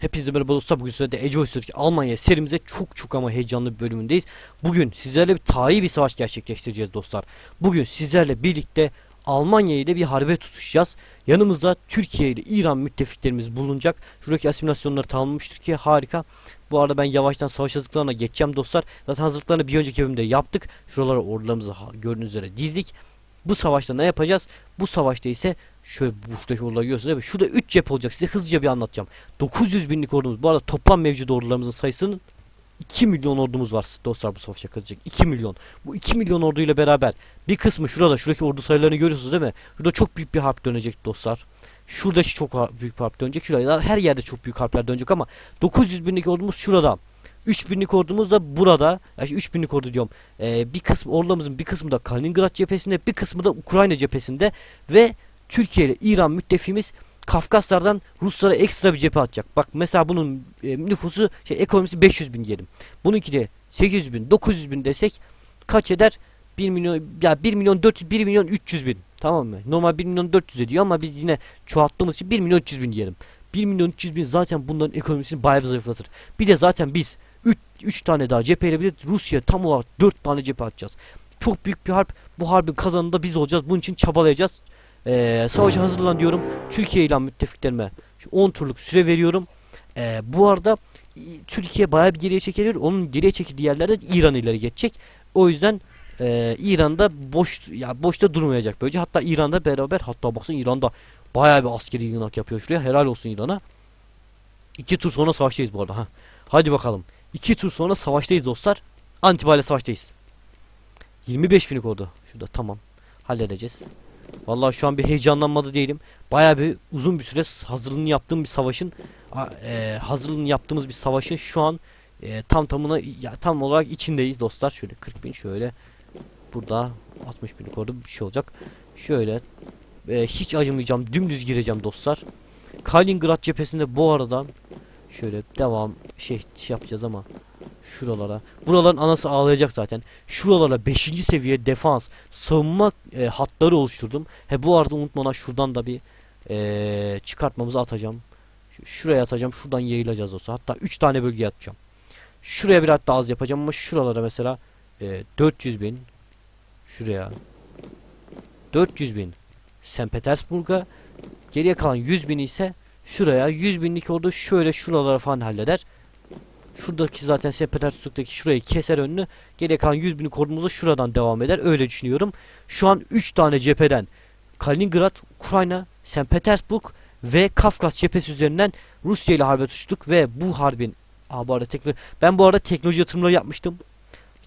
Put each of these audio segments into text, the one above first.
Hepinize merhaba dostlar. Bugün sizlerle Ece Oysu'daki Almanya serimize çok çok ama heyecanlı bir bölümündeyiz. Bugün sizlerle bir tarihi bir savaş gerçekleştireceğiz dostlar. Bugün sizlerle birlikte Almanya ile bir harbe tutuşacağız. Yanımızda Türkiye ile İran müttefiklerimiz bulunacak. Şuradaki asimilasyonları tamamlamış Türkiye harika. Bu arada ben yavaştan savaş hazırlıklarına geçeceğim dostlar. Zaten hazırlıklarını bir önceki bölümde yaptık. Şuralara ordularımızı gördüğünüz üzere dizdik. Bu savaşta ne yapacağız? Bu savaşta ise şöyle buradaki orduları görüyorsunuz değil mi? Şurada 3 cephe olacak. Size hızlıca bir anlatacağım. 900 binlik ordumuz. Bu arada toplam mevcut ordularımızın sayısının 2 milyon ordumuz var dostlar bu savaşa katılacak. 2 milyon. Bu 2 milyon orduyla beraber bir kısmı şurada şuradaki ordu sayılarını görüyorsunuz değil mi? Şurada çok büyük bir harp dönecek dostlar. Şuradaki çok büyük bir harp dönecek. Şurada her yerde çok büyük harpler dönecek ama 900 binlik ordumuz şurada. 3000'lik ordumuz da burada. Yani 3000'lik ordu diyorum. Ee, bir kısmı ordularımızın bir kısmı da Kaliningrad cephesinde, bir kısmı da Ukrayna cephesinde ve Türkiye ile İran müttefiğimiz Kafkaslardan Ruslara ekstra bir cephe atacak. Bak mesela bunun e, nüfusu şey ekonomisi 500 bin diyelim. Bununki de 800 bin 900 bin desek kaç eder? 1 milyon ya 1 milyon 400 1 milyon 300 bin tamam mı? Normal 1 milyon 400 ediyor ama biz yine çoğalttığımız için 1 milyon 300 bin diyelim. 1 milyon 300 bin zaten bunların ekonomisini bayağı bir zayıflatır. Bir de zaten biz 3 3 tane daha cepheyle bir de Rusya tam olarak 4 tane cephe atacağız. Çok büyük bir harp. Bu harbin kazanında biz olacağız. Bunun için çabalayacağız. Ee, savaşa hazırlan diyorum. Türkiye ile müttefiklerime şu 10 turluk süre veriyorum. Ee, bu arada Türkiye bayağı bir geriye çekilir. Onun geriye çekildiği yerlerde İran ileri geçecek. O yüzden e, İran'da boş ya boşta durmayacak böylece. Hatta İran'da beraber hatta baksana İran'da bayağı bir askeri yığınak yapıyor şuraya. Helal olsun İran'a. İki tur sonra savaştayız bu arada. Ha. Hadi bakalım. İki tur sonra savaştayız dostlar. Antibale savaştayız. 25 binlik oldu. Şurada tamam. Halledeceğiz. Vallahi şu an bir heyecanlanmadı değilim. Bayağı bir uzun bir süre hazırlığını yaptığım bir savaşın e, hazırlığını yaptığımız bir savaşın şu an e, tam tamına ya, tam olarak içindeyiz dostlar. Şöyle 40 bin şöyle burada 60 binlik orada bir şey olacak. Şöyle e, hiç acımayacağım. Dümdüz gireceğim dostlar. Kaliningrad cephesinde bu arada şöyle devam şey, şey yapacağız ama şuralara. Buraların anası ağlayacak zaten. Şuralara 5. seviye defans, savunma e, hatları oluşturdum. He bu arada unutmadan şuradan da bir e, çıkartmamızı atacağım. Şu- şuraya atacağım. Şuradan yayılacağız olsa. Hatta 3 tane bölge atacağım. Şuraya biraz daha az yapacağım ama şuralara mesela e, 400 bin şuraya 400 bin St. Petersburg'a geriye kalan 100 bin ise şuraya 100 binlik ordu şöyle şuralara falan halleder. Şuradaki zaten St. Petersburg'daki şurayı keser önünü. Geriye kalan 100 binlik ordumuzu şuradan devam eder. Öyle düşünüyorum. Şu an 3 tane cepheden Kaliningrad, Ukrayna, St. Petersburg ve Kafkas cephesi üzerinden Rusya ile harbe tutuştuk ve bu harbin Aa, bu arada tekno ben bu arada teknoloji yatırımları yapmıştım.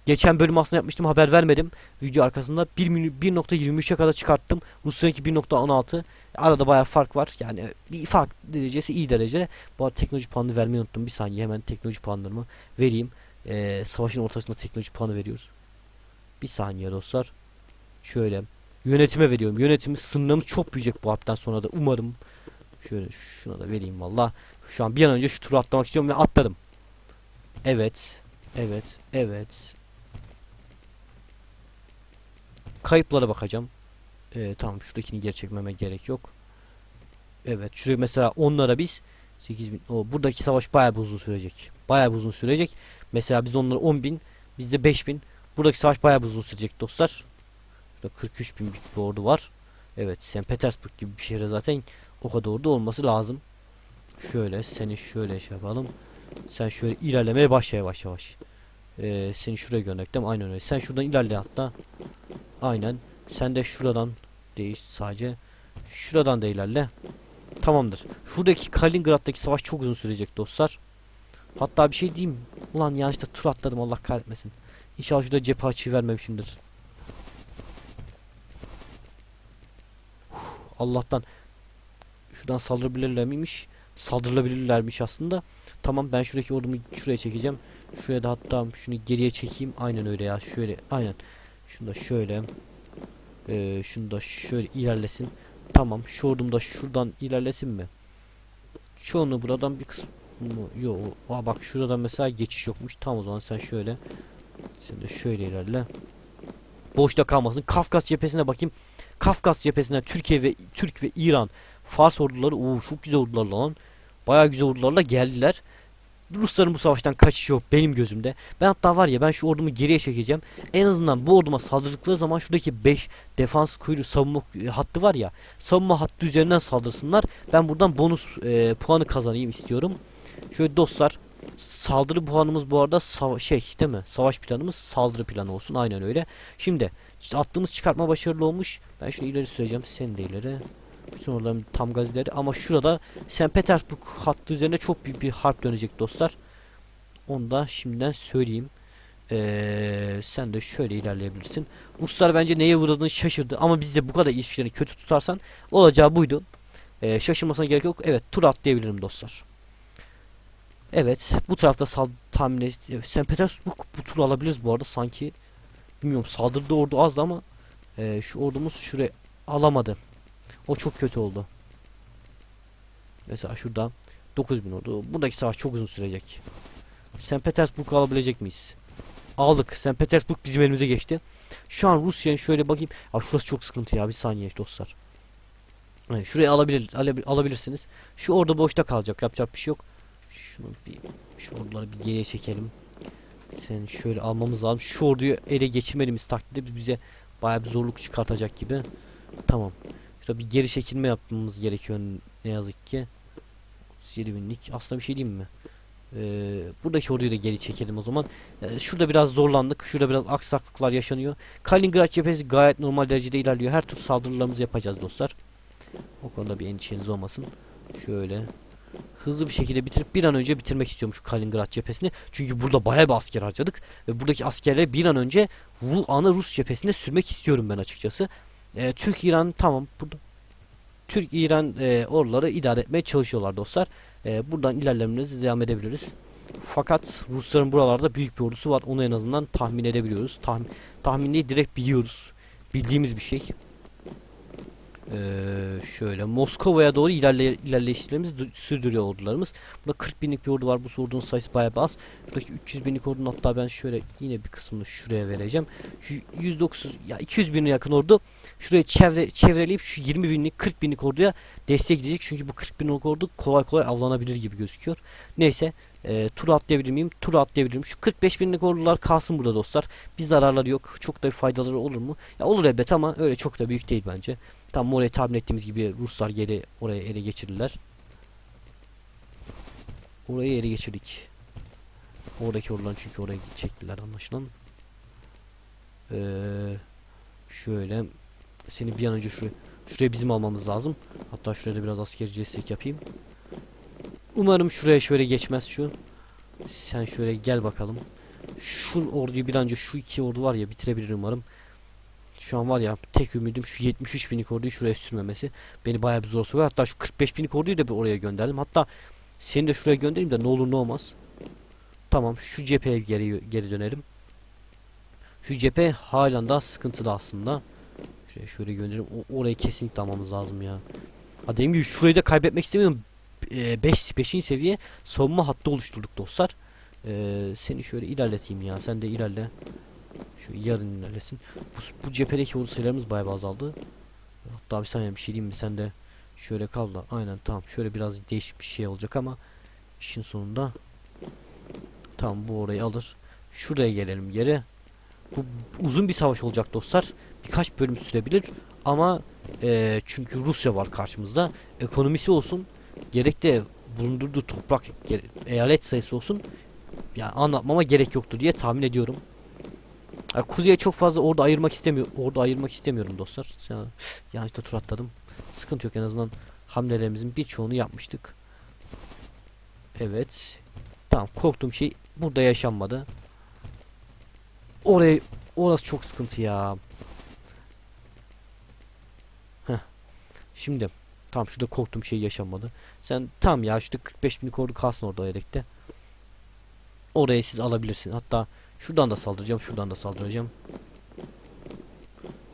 Geçen bölüm aslında yapmıştım haber vermedim. Video arkasında 1 milyon- 1.23'e kadar çıkarttım. Rusya'nınki 1.16. Arada bayağı fark var. Yani bir fark derecesi iyi derece. Bu arada teknoloji puanını vermeyi unuttum. Bir saniye hemen teknoloji puanlarımı vereyim. Ee, savaşın ortasında teknoloji puanı veriyoruz. Bir saniye dostlar. Şöyle yönetime veriyorum. Yönetimi sınırımız çok büyüyecek bu haftadan sonra da umarım. Şöyle şuna da vereyim valla. Şu an bir an önce şu turu atlamak istiyorum ve atladım. Evet. Evet. Evet. Kayıplara bakacağım. Ee, tamam şuradakini geri çekmeme gerek yok. Evet şuraya mesela onlara biz 8000 o buradaki savaş bayağı bir uzun sürecek. Bayağı bir uzun sürecek. Mesela biz onlara 10.000 bizde 5000. Buradaki savaş bayağı bir uzun sürecek dostlar. Burada 43 bin bir ordu var. Evet St. Petersburg gibi bir şehre zaten o kadar ordu olması lazım. Şöyle seni şöyle şey yapalım. Sen şöyle ilerlemeye başla yavaş yavaş. Ee, seni şuraya gönderdim. Aynen öyle. Sen şuradan ilerle hatta. Aynen. Sen de şuradan değiş sadece. Şuradan da ilerle. Tamamdır. Şuradaki Kaliningrad'daki savaş çok uzun sürecek dostlar. Hatta bir şey diyeyim. Ulan yanlışlıkla tur atladım Allah kahretmesin. İnşallah şurada cephe açığı vermemişimdir. Uf, Allah'tan şuradan saldırabilirler miymiş? Saldırılabilirlermiş aslında. Tamam ben şuradaki ordumu şuraya çekeceğim. Şuraya da hatta şunu geriye çekeyim. Aynen öyle ya. Şöyle aynen. Şunu da şöyle. Ee, şunu da şöyle ilerlesin. Tamam. Şu da şuradan ilerlesin mi? Çoğunu buradan bir kısmı yok. Aa bak şuradan mesela geçiş yokmuş. Tamam o zaman sen şöyle. Sen de şöyle ilerle. Boşta kalmasın. Kafkas cephesine bakayım. Kafkas cephesine Türkiye ve Türk ve İran Fars orduları. Oo çok güzel ordular lan. bayağı güzel ordularla geldiler. Rusların bu savaştan kaçışı yok benim gözümde. Ben hatta var ya ben şu ordumu geriye çekeceğim. En azından bu orduma saldırdıkları zaman şuradaki 5 defans kuyruğu savunma e, hattı var ya. Savunma hattı üzerinden saldırsınlar. Ben buradan bonus e, puanı kazanayım istiyorum. Şöyle dostlar saldırı puanımız bu arada şey değil mi? Savaş planımız saldırı planı olsun. Aynen öyle. Şimdi attığımız çıkartma başarılı olmuş. Ben şunu ileri süreceğim. Sen de ileri. Bütün oraların tam gaz ileri. Ama şurada St. Petersburg hattı üzerine çok büyük bir harp dönecek dostlar. Onu da şimdiden söyleyeyim. Ee, sen de şöyle ilerleyebilirsin. Ruslar bence neye uğradığını şaşırdı. Ama biz de bu kadar ilişkilerini kötü tutarsan olacağı buydu. Ee, şaşırmasına gerek yok. Evet tur atlayabilirim dostlar. Evet bu tarafta sal tahmin. St. Petersburg bu turu alabiliriz bu arada sanki. Bilmiyorum saldırdığı ordu azdı ama e, şu ordumuz şuraya alamadı. O çok kötü oldu. Mesela şurada 9000 ordu. Buradaki savaş çok uzun sürecek. St. Petersburg'u alabilecek miyiz? Aldık. St. Petersburg bizim elimize geçti. Şu an Rusya'nın şöyle bakayım. Aa, şurası çok sıkıntı ya. Bir saniye dostlar. Evet, şurayı alabilir, alabil- alabilirsiniz. Şu orada boşta kalacak. Yapacak bir şey yok. Şunu bir şu orduları bir geriye çekelim. Sen şöyle almamız lazım. Şu orduyu ele geçirmediğimiz takdirde bize bayağı bir zorluk çıkartacak gibi. Tamam. Şurada bir geri çekilme yapmamız gerekiyor ne yazık ki. 37 binlik. Aslında bir şey diyeyim mi? Ee, buradaki orduyu da geri çekelim o zaman. Ee, şurada biraz zorlandık. Şurada biraz aksaklıklar yaşanıyor. Kaliningrad cephesi gayet normal derecede ilerliyor. Her tür saldırılarımızı yapacağız dostlar. O konuda bir endişeniz olmasın. Şöyle hızlı bir şekilde bitirip bir an önce bitirmek istiyorum şu Kaliningrad cephesini. Çünkü burada bayağı bir asker harcadık. Ve buradaki askerleri bir an önce Ru ana Rus cephesine sürmek istiyorum ben açıkçası. Ee, Türk-İran tamam burada. Türk-İran e, orduları idare etmeye çalışıyorlar dostlar. Ee, buradan ilerlememize devam edebiliriz. Fakat Rusların buralarda büyük bir ordusu var. Onu en azından tahmin edebiliyoruz. Tahmin, tahmin direkt biliyoruz. Bildiğimiz bir şey. Ee, şöyle Moskova'ya doğru ilerle, ilerleyişlerimizi dü- sürdürüyor ordularımız. Burada 40 binlik bir ordu var. Bu ordunun sayısı bayağı bir az. Buradaki 300 binlik ordunun hatta ben şöyle yine bir kısmını şuraya vereceğim. Şu 109 ya 200 bine yakın ordu şuraya çevre, çevreleyip şu 20 binlik 40 binlik orduya destek gidecek. Çünkü bu 40 binlik ordu kolay kolay avlanabilir gibi gözüküyor. Neyse e, tur atlayabilir miyim? Tur atlayabilirim. Şu 45 binlik ordular kalsın burada dostlar. Bir zararları yok. Çok da bir faydaları olur mu? Ya olur elbet ama öyle çok da büyük değil bence. Tam oraya tahmin ettiğimiz gibi Ruslar geri oraya ele geçirirler. Orayı ele geçirdik. Oradaki ordular çünkü oraya çektiler anlaşılan. Ee, şöyle seni bir an önce şuraya şuraya bizim almamız lazım. Hatta şuraya da biraz askeri destek yapayım. Umarım şuraya şöyle geçmez şu. Sen şöyle gel bakalım. Şu orduyu bir an önce şu iki ordu var ya bitirebilir umarım. Şu an var ya tek ümidim şu 73 binlik orduyu şuraya sürmemesi. Beni bayağı bir zor sokuyor. Hatta şu 45 binlik orduyu da bir oraya gönderdim. Hatta seni de şuraya göndereyim de ne olur ne olmaz. Tamam şu cepheye geri, geri dönelim. Şu cephe halen daha sıkıntıda aslında. Şuraya şöyle gönderelim. O, orayı kesinlikle almamız lazım ya. Ha dediğim gibi şurayı da kaybetmek istemiyorum. 5 5. seviye savunma hattı oluşturduk dostlar. Ee, seni şöyle ilerleteyim ya. Sen de ilerle. Şu yarın ilerlesin. Bu, bu cephedeki ordu sayılarımız bayağı azaldı. Hatta bir saniye bir şey diyeyim mi? Sen de şöyle kal da. Aynen tamam. Şöyle biraz değişik bir şey olacak ama işin sonunda tamam bu orayı alır. Şuraya gelelim geri. Bu uzun bir savaş olacak dostlar. Birkaç bölüm sürebilir ama eee, çünkü Rusya var karşımızda. Ekonomisi olsun gerek de bulundurduğu toprak eyalet sayısı olsun yani anlatmama gerek yoktur diye tahmin ediyorum. Yani kuzeye çok fazla orada ayırmak istemiyor. Orada ayırmak istemiyorum dostlar. Ya, yanlışlıkla tur atladım. Sıkıntı yok en azından hamlelerimizin birçoğunu yapmıştık. Evet. Tamam korktuğum şey burada yaşanmadı. Oraya orası çok sıkıntı ya. Heh. Şimdi Tamam şurada korktuğum şey yaşanmadı. Sen tam ya şurada 45 binlik ordu kalsın orada yedekte. Oraya siz alabilirsin. Hatta şuradan da saldıracağım. Şuradan da saldıracağım.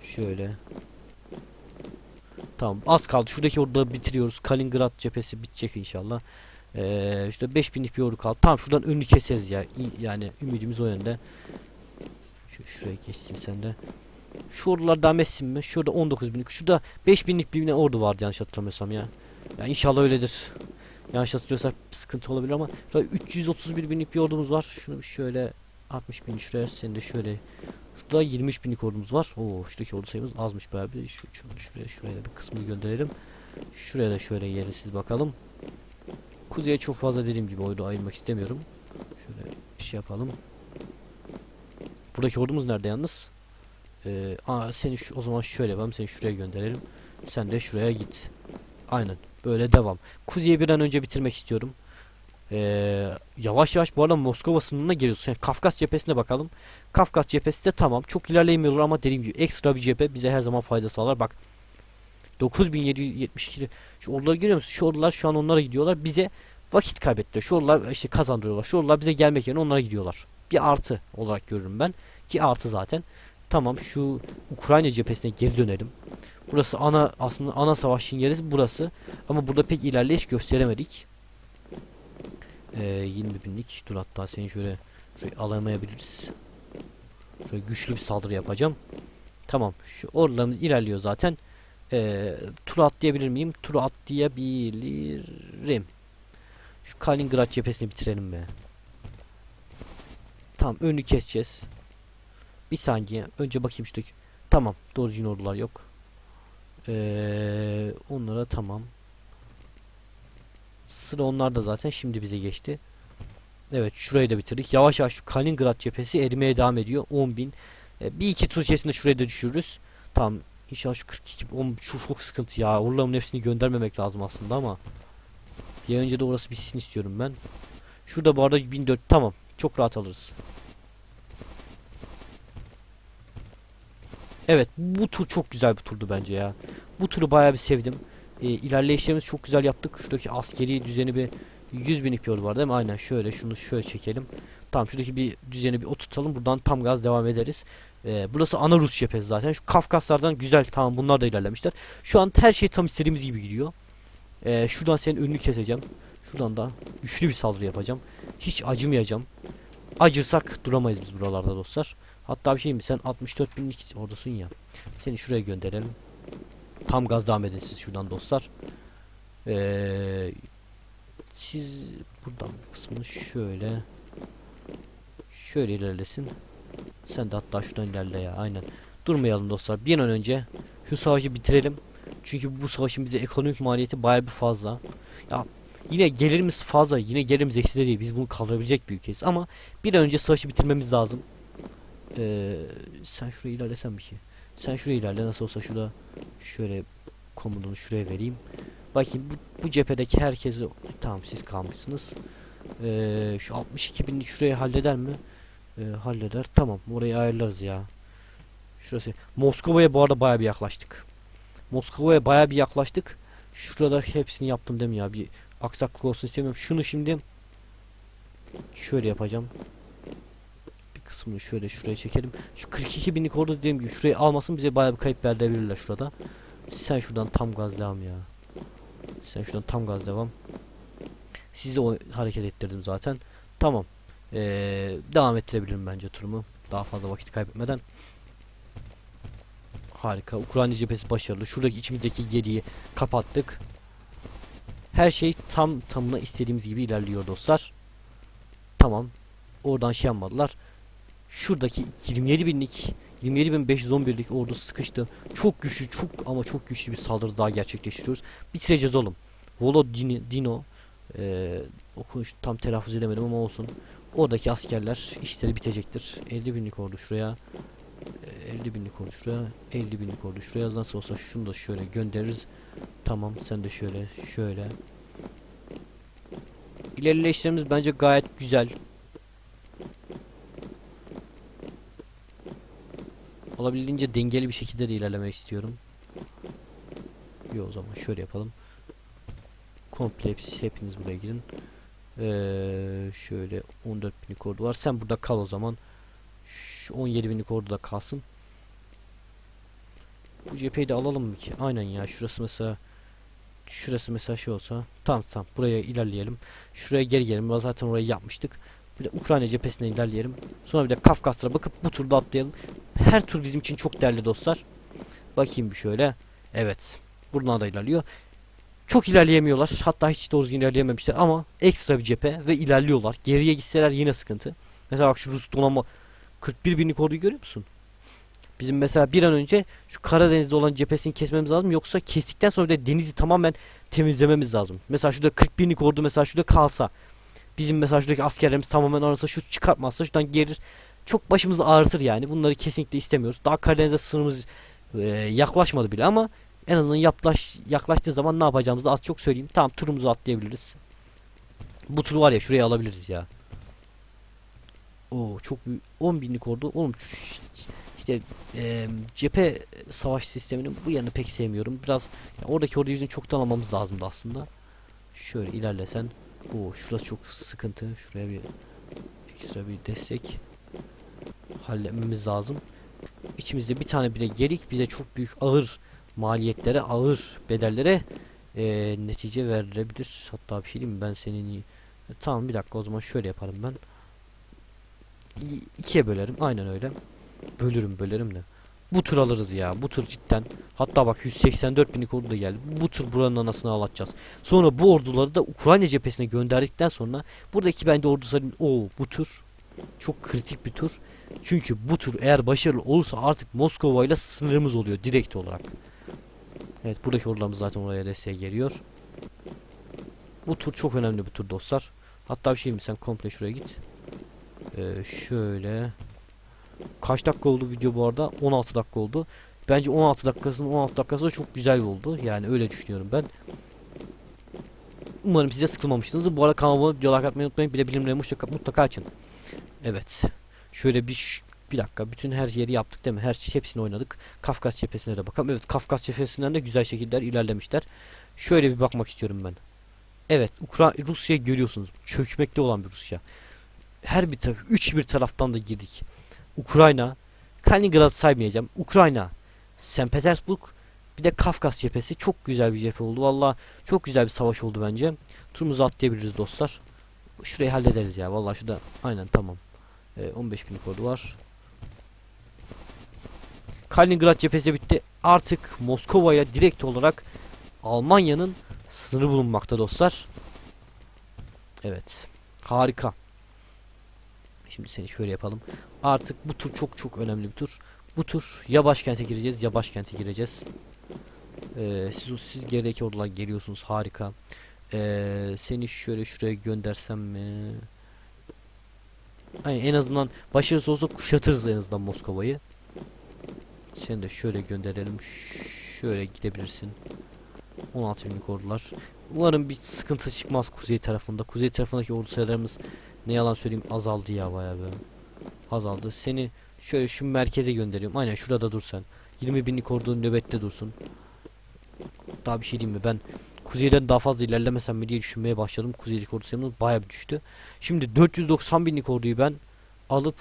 Şöyle. Tamam az kaldı. Şuradaki orada bitiriyoruz. Kaliningrad cephesi bitecek inşallah. Ee, şurada 5000'lik bir ordu kaldı. Tamam şuradan önünü keseriz ya. Yani ümidimiz o yönde. Şu, şuraya geçsin sen de. Şu ordular devam etsin mi? Şurada 19 binlik. Şurada 5 binlik bir ordu vardı yanlış hatırlamıyorsam ya. Ya inşallah öyledir. Yanlış hatırlıyorsak sıkıntı olabilir ama şurada 331 binlik bir ordumuz var. Şunu şöyle 60 bin şuraya sen de şöyle Şurada 23 binlik ordumuz var. Oo şuradaki ordu sayımız azmış bayağı bir. Şu, şuraya şuraya da bir kısmını gönderelim. Şuraya da şöyle yerisiz bakalım. Kuzeye çok fazla dediğim gibi ordu ayırmak istemiyorum. Şöyle şey yapalım. Buradaki ordumuz nerede yalnız? Ee, aa, seni şu, o zaman şöyle yapalım. Seni şuraya gönderelim. Sen de şuraya git. Aynen. Böyle devam. Kuzeyi bir an önce bitirmek istiyorum. Ee, yavaş yavaş bu arada Moskova sınırına geliyoruz. Yani Kafkas cephesine bakalım. Kafkas cephesi de tamam. Çok ilerleyemiyorlar ama dediğim gibi ekstra bir cephe bize her zaman fayda sağlar. Bak 9772 şu orduları görüyor musun? Şu ordular şu an onlara gidiyorlar. Bize vakit kaybettiler. Şu ordular işte kazandırıyorlar. Şu ordular bize gelmek yerine onlara gidiyorlar. Bir artı olarak görürüm ben. Ki artı zaten. Tamam şu Ukrayna cephesine geri dönelim. Burası ana aslında ana savaşın yeri burası. Ama burada pek ilerleyiş gösteremedik. Ee, 20 binlik. Dur hatta seni şöyle şurayı alamayabiliriz. Şöyle güçlü bir saldırı yapacağım. Tamam. Şu ordularımız ilerliyor zaten. Ee, turu atlayabilir miyim? Turu atlayabilirim. Şu Kaliningrad cephesini bitirelim be. Tamam önünü keseceğiz. Bir saniye. Önce bakayım şuradaki. Tamam. Doğru ordular yok. Ee, onlara tamam. Sıra onlarda zaten şimdi bize geçti. Evet şurayı da bitirdik. Yavaş yavaş şu Kaliningrad cephesi erimeye devam ediyor. 10.000. Ee, bir iki tur içerisinde şurayı da düşürürüz. Tamam. İnşallah şu 42 oğlum şu çok sıkıntı ya. Oraların hepsini göndermemek lazım aslında ama. Bir önce de orası bitsin istiyorum ben. Şurada bu arada 1400 tamam. Çok rahat alırız. Evet bu tur çok güzel bir turdu bence ya. Bu turu bayağı bir sevdim. Ee, ilerleyişlerimizi çok güzel yaptık. Şuradaki askeri düzeni bir 100 binlik bir yol var değil mi? Aynen şöyle şunu şöyle çekelim. Tamam şuradaki bir düzeni bir oturtalım. Buradan tam gaz devam ederiz. Ee, burası ana Rus cephesi zaten. Şu Kafkaslardan güzel tamam bunlar da ilerlemişler. Şu an her şey tam istediğimiz gibi gidiyor. Ee, şuradan senin önünü keseceğim. Şuradan da güçlü bir saldırı yapacağım. Hiç acımayacağım. Acırsak duramayız biz buralarda dostlar. Hatta bir şey mi sen 64 binlik ordusun ya. Seni şuraya gönderelim. Tam gaz devam edin siz şuradan dostlar. Ee, siz buradan kısmını şöyle şöyle ilerlesin. Sen de hatta şuradan ilerle ya aynen. Durmayalım dostlar. Bir an önce şu savaşı bitirelim. Çünkü bu savaşın bize ekonomik maliyeti baya bir fazla. Ya yine gelirimiz fazla. Yine gelirimiz eksi de değil. Biz bunu kaldırabilecek bir ülkeyiz. Ama bir an önce savaşı bitirmemiz lazım. Ee, sen şuraya ilerlesen bir şey. Sen şuraya ilerle. Nasıl olsa şurada şöyle komutunu şuraya vereyim. Bakayım bu, bu cephedeki herkesi tamam siz kalmışsınız. Ee, şu 62 binlik şurayı halleder mi? Ee, halleder. Tamam orayı ayarlarız ya. Şurası. Moskova'ya bu arada baya bir yaklaştık. Moskova'ya baya bir yaklaştık. Şurada hepsini yaptım değil mi ya? Bir aksaklık olsun istemiyorum. Şunu şimdi şöyle yapacağım. Kısmını şöyle şuraya çekelim. Şu 42 binlik ordu dediğim gibi şurayı almasın bize baya bir kayıp verdirebilirler şurada. Sen şuradan tam gaz devam ya. Sen şuradan tam gaz devam. Sizi o hareket ettirdim zaten. Tamam. Ee, devam ettirebilirim bence turumu. Daha fazla vakit kaybetmeden. Harika. Ukrayna cephesi başarılı. Şuradaki içimizdeki geriyi kapattık. Her şey tam tamına istediğimiz gibi ilerliyor dostlar. Tamam. Oradan şey yapmadılar. Şuradaki 27 binlik 27.511'lik ordu sıkıştı. Çok güçlü, çok ama çok güçlü bir saldırı daha gerçekleştiriyoruz. Bitireceğiz oğlum. Volodino ee, okunuş tam telaffuz edemedim ama olsun. Oradaki askerler işleri bitecektir. 50 binlik ordu şuraya. Ee, 50 binlik ordu şuraya. 50 binlik ordu şuraya. Nasıl olsa şunu da şöyle göndeririz. Tamam sen de şöyle şöyle. İlerleyişlerimiz bence gayet güzel. Olabildiğince dengeli bir şekilde de ilerlemek istiyorum. Yo o zaman şöyle yapalım. Komple hepsi, hepiniz buraya girin. Ee, şöyle 14 binlik ordu var. Sen burada kal o zaman. Şu 17 binlik ordu da kalsın. Bu cepheyi de alalım mı ki? Aynen ya şurası mesela şurası mesela şey olsa tamam tamam buraya ilerleyelim. Şuraya geri gelelim. Zaten orayı yapmıştık. Bir de Ukrayna cephesine ilerleyelim. Sonra bir de Kafkaslara bakıp bu turda atlayalım. Her tur bizim için çok değerli dostlar. Bakayım bir şöyle. Evet. Buradan da ilerliyor. Çok ilerleyemiyorlar. Hatta hiç doğru düzgün ilerleyememişler ama ekstra bir cephe ve ilerliyorlar. Geriye gitseler yine sıkıntı. Mesela bak şu Rus donanma 41 binlik orduyu görüyor musun? Bizim mesela bir an önce şu Karadeniz'de olan cephesini kesmemiz lazım. Yoksa kestikten sonra da denizi tamamen temizlememiz lazım. Mesela şurada 40 binlik ordu mesela şurada kalsa. Bizim mesela şuradaki askerlerimiz tamamen arasa şu çıkartmazsa şuradan gelir. Çok başımızı ağrıtır yani. Bunları kesinlikle istemiyoruz. Daha Karadeniz'e sınırımız e, yaklaşmadı bile ama en azından yaklaş, yaklaştığı zaman ne yapacağımızı da az çok söyleyeyim. Tamam turumuzu atlayabiliriz. Bu tur var ya şuraya alabiliriz ya. Oo çok büyük. 10 binlik ordu. Oğlum işte e, cephe savaş sisteminin bu yanını pek sevmiyorum. Biraz ya oradaki orduyu bizim çoktan almamız lazımdı aslında. Şöyle ilerlesen. Oo şurası çok sıkıntı. Şuraya bir ekstra bir destek halletmemiz lazım. İçimizde bir tane bile gelik bize çok büyük ağır maliyetlere, ağır bedellere e, netice verebilir. Hatta bir şey diyeyim mi? Ben senin e, tamam bir dakika o zaman şöyle yaparım ben. İ- ikiye bölerim. Aynen öyle. Bölürüm bölerim de. Bu tur alırız ya. Bu tur cidden. Hatta bak 184 binlik ordu da geldi. Bu tur buranın anasını ağlatacağız. Sonra bu orduları da Ukrayna cephesine gönderdikten sonra buradaki bence orduların o bu tur çok kritik bir tur. Çünkü bu tur eğer başarılı olursa artık Moskova ile sınırımız oluyor direkt olarak. Evet buradaki ordularımız zaten oraya desteğe geliyor. Bu tur çok önemli bir tur dostlar. Hatta bir şey mi sen komple şuraya git. Ee, şöyle. Kaç dakika oldu video bu arada? 16 dakika oldu. Bence 16 dakikasının 16 dakikası da çok güzel oldu. Yani öyle düşünüyorum ben. Umarım size sıkılmamışsınızdır. Bu arada kanalıma video like atmayı unutmayın. Bir de bilimleri mutlaka, mutlaka açın. Evet. Şöyle bir bir dakika. Bütün her yeri yaptık değil mi? Her şey hepsini oynadık. Kafkas cephesine de bakalım. Evet Kafkas cephesinden de güzel şekiller ilerlemişler. Şöyle bir bakmak istiyorum ben. Evet Ukra Rusya'yı görüyorsunuz. Çökmekte olan bir Rusya. Her bir taraf, üç bir taraftan da girdik. Ukrayna, Kaliningrad saymayacağım. Ukrayna, St. Petersburg, bir de Kafkas cephesi. Çok güzel bir cephe oldu. Valla çok güzel bir savaş oldu bence. Turumuzu atlayabiliriz dostlar. Şurayı hallederiz ya. Valla şurada aynen tamam. Ee, 15 binlik ordu var. Kaliningrad cephesi bitti. Artık Moskova'ya direkt olarak Almanya'nın sınırı bulunmakta dostlar. Evet. Harika. Şimdi seni şöyle yapalım. Artık bu tur çok çok önemli bir tur. Bu tur ya başkente gireceğiz ya başkente gireceğiz. Ee, siz, siz gerideki ordular geliyorsunuz. Harika. Ee, seni şöyle şuraya göndersem mi? Aynen, en azından başarısı olsa kuşatırız en azından Moskova'yı. Seni de şöyle gönderelim. Şöyle gidebilirsin. 16 binlik ordular. Umarım bir sıkıntı çıkmaz kuzey tarafında. Kuzey tarafındaki ordu sayılarımız ne yalan söyleyeyim azaldı ya bayağı bir. Azaldı. Seni şöyle şu merkeze gönderiyorum. Aynen şurada dur sen. 20 binlik ordu nöbette dursun. Daha bir şey diyeyim mi? Ben kuzeyden daha fazla ilerlemesem mi diye düşünmeye başladım. Kuzeydeki ordu sayımız bayağı bir düştü. Şimdi 490 binlik orduyu ben alıp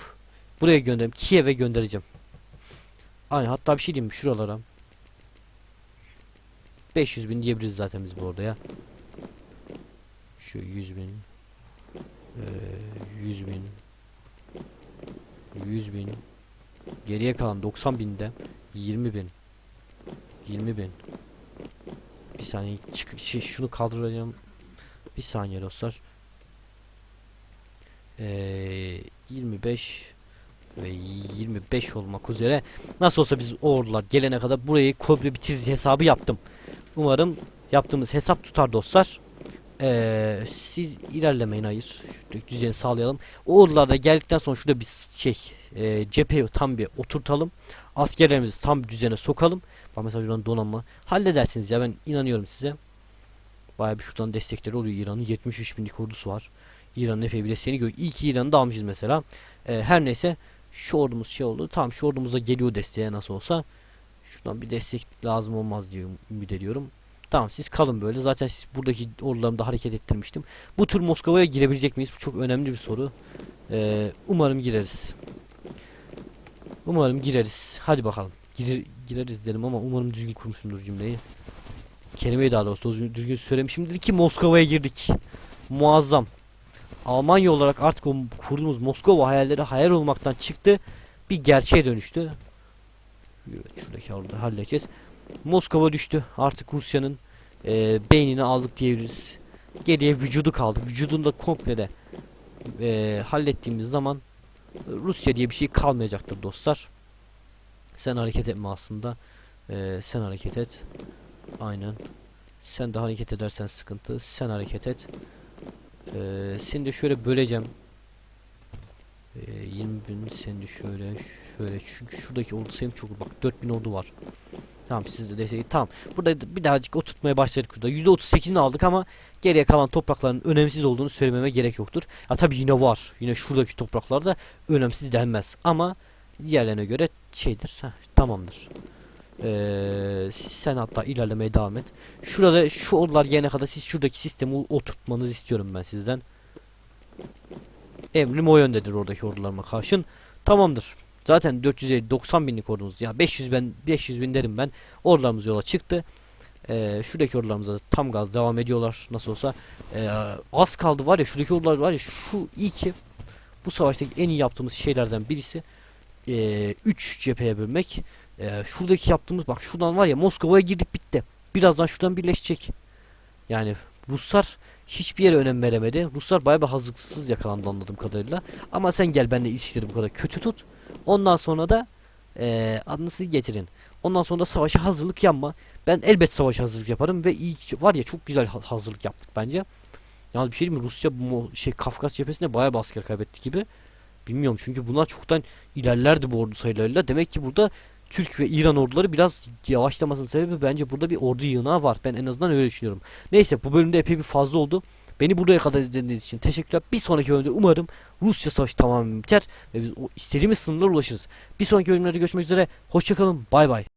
buraya göndereyim. Kiev'e göndereceğim. Aynen hatta bir şey diyeyim mi? Şuralara. 500 bin diyebiliriz zaten biz bu orada ya. Şu 100 bin. Ee, 100 bin. 100 bin. Geriye kalan 90 binde 20 bin. 20 bin. Bir saniye çık şey, şunu kaldıracağım. Bir saniye dostlar. Ee, 25 ve 25 olmak üzere nasıl olsa biz ordular gelene kadar burayı komple bitiririz hesabı yaptım. Umarım yaptığımız hesap tutar dostlar. Ee, siz ilerlemeyin hayır. Düzeni sağlayalım. O ordular da geldikten sonra şurada bir şey e, cepheyi tam bir oturtalım. Askerlerimizi tam bir düzene sokalım. Bak mesela şuradan donanma. Halledersiniz ya ben inanıyorum size. Bayağı bir şuradan destekleri oluyor İran'ın. 73 binlik ordusu var. İran'ın epey bir desteğini gör. İyi ki İran'ı da almışız mesela. Ee, her neyse şu ordumuz şey oldu. Tamam şu ordumuza geliyor desteğe nasıl olsa. Şuradan bir destek lazım olmaz diye ümit ediyorum. Tamam siz kalın böyle. Zaten siz buradaki ordularımı da hareket ettirmiştim. Bu tur Moskova'ya girebilecek miyiz? Bu çok önemli bir soru. Ee, umarım gireriz. Umarım gireriz. Hadi bakalım. Girer, gireriz dedim ama umarım düzgün kurmuşumdur cümleyi. Kelimeyi daha doğrusu düzgün, düzgün söylemişimdir ki Moskova'ya girdik. Muazzam. Almanya olarak artık o kurduğumuz Moskova hayalleri hayal olmaktan çıktı. Bir gerçeğe dönüştü. Evet şuradaki orada halledeceğiz. Moskova düştü. Artık Rusya'nın e, beynini aldık diyebiliriz. Geriye vücudu kaldı. Vücudunu da komple de e, hallettiğimiz zaman Rusya diye bir şey kalmayacaktır dostlar. Sen hareket etme aslında. E, sen hareket et. Aynen. Sen de hareket edersen sıkıntı. Sen hareket et. Ee, seni de şöyle böleceğim. Ee, 20 bin seni de şöyle şöyle çünkü şuradaki ordu sayım çok bak 4000 ordu var. Tamam siz de destek tamam. Burada da bir dahacık oturtmaya başladık burada. %38'ini aldık ama geriye kalan toprakların önemsiz olduğunu söylememe gerek yoktur. Ya tabi yine var. Yine şuradaki topraklar da önemsiz denmez ama diğerlerine göre şeydir. Heh, tamamdır. Ee, sen hatta ilerlemeye devam et. Şurada şu ordular gelene kadar siz şuradaki sistemi oturtmanızı istiyorum ben sizden. Emrim o yöndedir oradaki ordularıma karşın. Tamamdır. Zaten 490 binlik ordumuz ya 500 ben 500 bin derim ben. Ordularımız yola çıktı. Ee, şuradaki ordularımıza tam gaz devam ediyorlar nasıl olsa. Ee, az kaldı var ya şuradaki ordular var ya şu iyi bu savaştaki en iyi yaptığımız şeylerden birisi 3 cepheye bölmek. Ee, şuradaki yaptığımız bak şuradan var ya Moskova'ya girdik bitti. Birazdan şuradan birleşecek. Yani Ruslar hiçbir yere önem veremedi. Ruslar bayağı bir hazırlıksız yakalandı anladığım kadarıyla. Ama sen gel benimle ilişkileri bu kadar kötü tut. Ondan sonra da ee, adını siz getirin. Ondan sonra da savaşa hazırlık yapma. Ben elbet savaşa hazırlık yaparım ve iyi var ya çok güzel ha- hazırlık yaptık bence. Yalnız bir şey mi? Rusya bu şey Kafkas cephesinde bayağı bir asker kaybetti gibi. Bilmiyorum çünkü bunlar çoktan ilerlerdi bu ordu sayılarıyla. Demek ki burada Türk ve İran orduları biraz yavaşlamasının sebebi bence burada bir ordu yığınağı var. Ben en azından öyle düşünüyorum. Neyse bu bölümde epey bir fazla oldu. Beni buraya kadar izlediğiniz için teşekkürler. Bir sonraki bölümde umarım Rusya savaşı tamamen biter ve biz o istediğimiz sınırlara ulaşırız. Bir sonraki bölümlerde görüşmek üzere. Hoşçakalın. Bay bay.